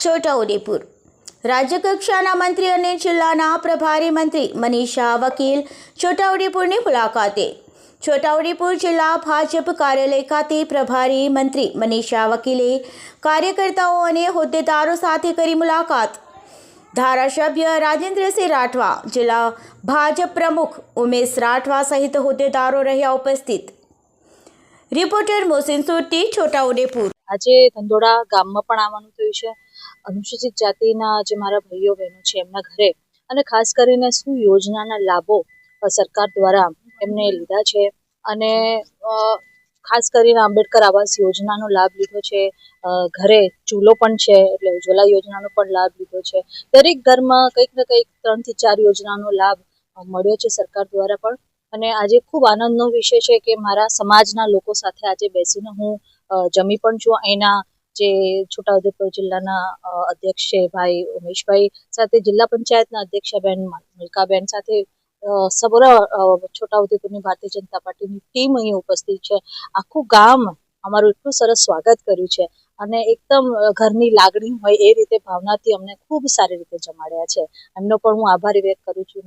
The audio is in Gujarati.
છોટાઉદેપુર. રાજ્યકક્ષાના મંત્રી અને જિલ્લાના પ્રભારી મંત્રી મનીષા વકીલ છોટાઉદેપુરની મુલાકાતે. છોટાઉદેપુર જિલ્લા ભાજપ કાર્યાલય ખાતે પ્રભારી મંત્રી મનીષા વકીલે કાર્યકર્તાઓ અને હોદ્દેદારો સાથે કરી મુલાકાત. ધારાસભ્ય રાજેન્દ્રસિંહ રાઠવા, જિલ્લા ભાજપ પ્રમુખ ઉમેશ રાઠવા સહિત હોદ્દેદારો રહ્યા ઉપસ્થિત. રિપોર્ટર મોહસિન સુરતી, છોટાઉદેપુર. આજે ધંધોડા ગામમાં પણ આવવાનું થયું છે. અનુસૂચિત જાતિના જે મારા ભાઈઓ બહેનો છે એમના ઘરે અને ખાસ કરીને શું યોજનાના લાભો સરકાર દ્વારા એમને લીધા છે અને ખાસ કરીને આંબેડકર આવાસ યોજનાનો લાભ લીધો છે ઘરે ચૂલો પણ છે એટલે ઉજ્જવલા યોજનાનો પણ લાભ લીધો છે. દરેક ઘરમાં કંઈક ને કંઈક ત્રણથી ચાર યોજનાનો લાભ મળ્યો છે સરકાર દ્વારા પણ અને આજે ખૂબ આનંદનો વિષય છે કે મારા સમાજના લોકો સાથે આજે બેસીને હું જમી પણ છું. અહીંના જે છોટાઉદેપુર જિલ્લાના અધ્યક્ષ છે ભાઈ ઉમેશભાઈ સાથે જિલ્લા પંચાયતના અધ્યક્ષાબેન મલકાબેન સાથે અ, છોટાઉદેપુરની ભારતીય જનતા પાર્ટીની ટીમ અહીં ઉપસ્થિત છે. આખું ગામ અમારું એટલું સરસ સ્વાગત કર્યું છે અને એકદમ ઘરની લાગણી હોય એ રીતે ભાવનાથી અમને ખૂબ સારી રીતે જમાડ્યા છે. એમનો પણ હું આભારી વ્યક્ત કરું છું.